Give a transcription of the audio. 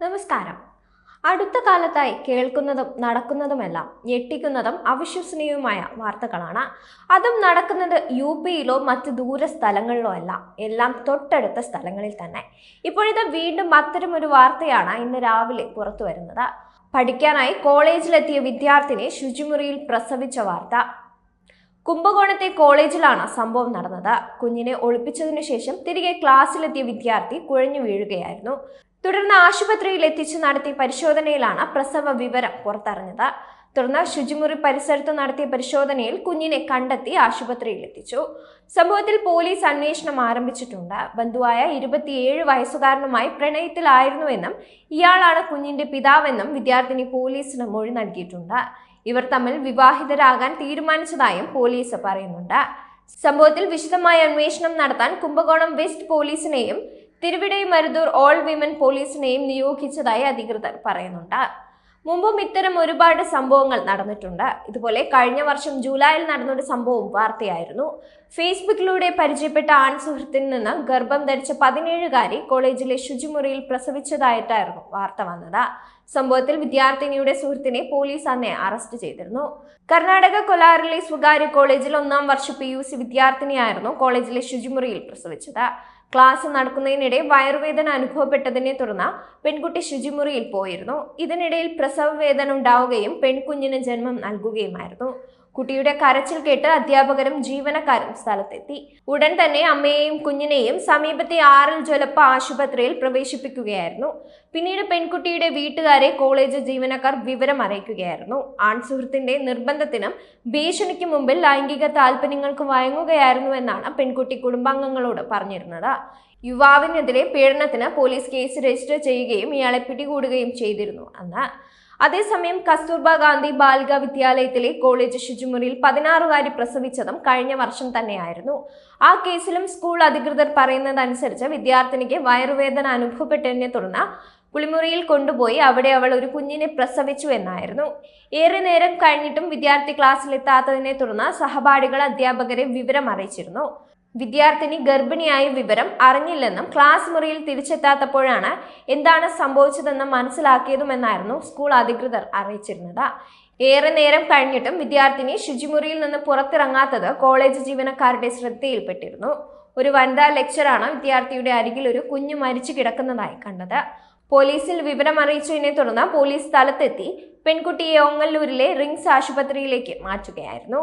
നമസ്കാരം. അടുത്ത കാലത്തായി കേൾക്കുന്നതും നടക്കുന്നതുമെല്ലാം ഞെട്ടിക്കുന്നതും അവിശ്വസനീയവുമായ വാർത്തകളാണ്. അതും നടക്കുന്നത് യു പിയിലോ മറ്റ് ദൂര സ്ഥലങ്ങളിലോ അല്ല. എല്ലാം തൊട്ടടുത്ത സ്ഥലങ്ങളിൽ തന്നെ. ഇപ്പോഴിത് വീണ്ടും അത്തരമൊരു വാർത്തയാണ് ഇന്ന് രാവിലെ പുറത്തു വരുന്നത്. പഠിക്കാനായി കോളേജിലെത്തിയ വിദ്യാർത്ഥിനി ശുചിമുറിയിൽ പ്രസവിച്ച വാർത്ത. കുംഭകോണത്തെ കോളേജിലാണ് സംഭവം നടന്നത്. കുഞ്ഞിനെ ഒളിപ്പിച്ചതിനു ശേഷം തിരികെ ക്ലാസ്സിലെത്തിയ വിദ്യാർത്ഥി കുഴഞ്ഞു വീഴുകയായിരുന്നു. തുടർന്ന് ആശുപത്രിയിൽ എത്തിച്ചു നടത്തിയ പരിശോധനയിലാണ് പ്രസവ വിവരം പുറത്തറിഞ്ഞത്. തുടർന്ന് ശുചിമുറി പരിസരത്ത് നടത്തിയ പരിശോധനയിൽ കുഞ്ഞിനെ കണ്ടെത്തി ആശുപത്രിയിൽ എത്തിച്ചു. സംഭവത്തിൽ പോലീസ് അന്വേഷണം ആരംഭിച്ചിട്ടുണ്ട്. ബന്ധുവായ ഇരുപത്തിയേഴ് വയസ്സുകാരനുമായി പ്രണയത്തിലായിരുന്നുവെന്നും ഇയാളാണ് കുഞ്ഞിന്റെ പിതാവെന്നും വിദ്യാർത്ഥിനി പോലീസിന് മൊഴി നൽകിയിട്ടുണ്ട്. ഇവർ തമ്മിൽ വിവാഹിതരാകാൻ തീരുമാനിച്ചതായും പോലീസ് പറയുന്നുണ്ട്. സംഭവത്തിൽ വിശദമായ അന്വേഷണം നടത്താൻ കുംഭകോണം വെസ്റ്റ് പോലീസിനെയും തിരുവിടൈ മരുതൂർ ഓൾ വിമൻ പോലീസിനെയും നിയോഗിച്ചതായി അധികൃതർ പറയുന്നുണ്ട്. മുമ്പും ഇത്തരം ഒരുപാട് സംഭവങ്ങൾ നടന്നിട്ടുണ്ട്. ഇതുപോലെ കഴിഞ്ഞ വർഷം ജൂലൈയിൽ നടന്നൊരു സംഭവം വാർത്തയായിരുന്നു. ഫേസ്ബുക്കിലൂടെ പരിചയപ്പെട്ട ആൺ സുഹൃത്തിൽ നിന്ന് ഗർഭം ധരിച്ച പതിനേഴുകാരി കോളേജിലെ ശുചിമുറിയിൽ പ്രസവിച്ചതായിട്ടായിരുന്നു വാർത്ത വന്നത്. സംഭവത്തിൽ വിദ്യാർത്ഥിനിയുടെ സുഹൃത്തിനെ പോലീസ് അന്നേ അറസ്റ്റ് ചെയ്തിരുന്നു. കർണാടക കൊലാറിലെ സ്വകാര്യ കോളേജിൽ ഒന്നാം വർഷ പി യു സി വിദ്യാർത്ഥിനിയായിരുന്നു കോളേജിലെ ശുചിമുറിയിൽ പ്രസവിച്ചത്. ക്ലാസ് നടക്കുന്നതിനിടെ വയറുവേദന അനുഭവപ്പെട്ടതിനെ തുടർന്ന് പെൺകുട്ടി ശുചിമുറിയിൽ പോയിരുന്നു. ഇതിനിടയിൽ പ്രസവവേദന ഉണ്ടാവുകയും പെൺകുഞ്ഞിന് ജന്മം നൽകുകയുമായിരുന്നു. കുട്ടിയുടെ കരച്ചിൽ കേട്ട് അധ്യാപകരും ജീവനക്കാരും സ്ഥലത്തെത്തി. ഉടൻ തന്നെ അമ്മയെയും കുഞ്ഞിനെയും സമീപത്തെ ആറിൽ ജ്വലപ്പ ആശുപത്രിയിൽ പ്രവേശിപ്പിക്കുകയായിരുന്നു. പിന്നീട് പെൺകുട്ടിയുടെ വീട്ടുകാരെ കോളേജ് ജീവനക്കാർ വിവരം അറിയിക്കുകയായിരുന്നു. ആൺ സുഹൃത്തിന്റെ നിർബന്ധത്തിനും ഭീഷണിക്ക് മുമ്പിൽ ലൈംഗിക താല്പര്യങ്ങൾക്ക് വഴങ്ങുകയായിരുന്നു എന്നാണ് പെൺകുട്ടി കുടുംബാംഗങ്ങളോട് പറഞ്ഞിരുന്നത്. യുവാവിനെതിരെ പീഡനത്തിന് പോലീസ് കേസ് രജിസ്റ്റർ ചെയ്യുകയും ഇയാളെ പിടികൂടുകയും ചെയ്തിരുന്നു അന്ന്. അതേസമയം കസ്തൂർബ ഗാന്ധി ബാലിക വിദ്യാലയത്തിലെ കോളേജ് ശുചിമുറിയിൽ പതിനാറുകാരി പ്രസവിച്ചതും കഴിഞ്ഞ വർഷം തന്നെയായിരുന്നു. ആ കേസിലും സ്കൂൾ അധികൃതർ പറയുന്നതനുസരിച്ച് വിദ്യാർത്ഥിനിക്ക് വയറുവേദന അനുഭവപ്പെട്ടതിനെ തുടർന്ന് കുളിമുറിയിൽ കൊണ്ടുപോയി അവിടെ അവൾ ഒരു കുഞ്ഞിനെ പ്രസവിച്ചു എന്നായിരുന്നു. ഏറെ നേരം കഴിഞ്ഞിട്ടും വിദ്യാർത്ഥി ക്ലാസ്സിലെത്താത്തതിനെ തുടർന്ന് സഹപാഠികൾ അധ്യാപകരെ വിവരം അറിയിച്ചിരുന്നു. വിദ്യാർത്ഥിനി ഗർഭിണിയായ വിവരം അറിഞ്ഞില്ലെന്നും ക്ലാസ് മുറിയിൽ തിരിച്ചെത്താത്തപ്പോഴാണ് എന്താണ് സംഭവിച്ചതെന്ന് മനസ്സിലാക്കിയതുമെന്നായിരുന്നു സ്കൂൾ അധികൃതർ അറിയിച്ചിരുന്നത്. ഏറെ നേരം കഴിഞ്ഞിട്ടും വിദ്യാർത്ഥിനി ശുചിമുറിയിൽ നിന്ന് പുറത്തിറങ്ങാത്തത് കോളേജ് ജീവനക്കാരുടെ ശ്രദ്ധയിൽപ്പെട്ടിരുന്നു. ഒരു വനിതാ ലെക്ചറാണ് വിദ്യാർത്ഥിയുടെ അരികിൽ ഒരു കുഞ്ഞു മരിച്ചു കിടക്കുന്നതായി കണ്ടത്. പോലീസിൽ വിവരം അറിയിച്ചതിനെ തുടർന്ന് പോലീസ് സ്ഥലത്തെത്തി പെൺകുട്ടിയെ ഓങ്ങല്ലൂരിലെ റിംഗ്സ് ആശുപത്രിയിലേക്ക് മാറ്റുകയായിരുന്നു.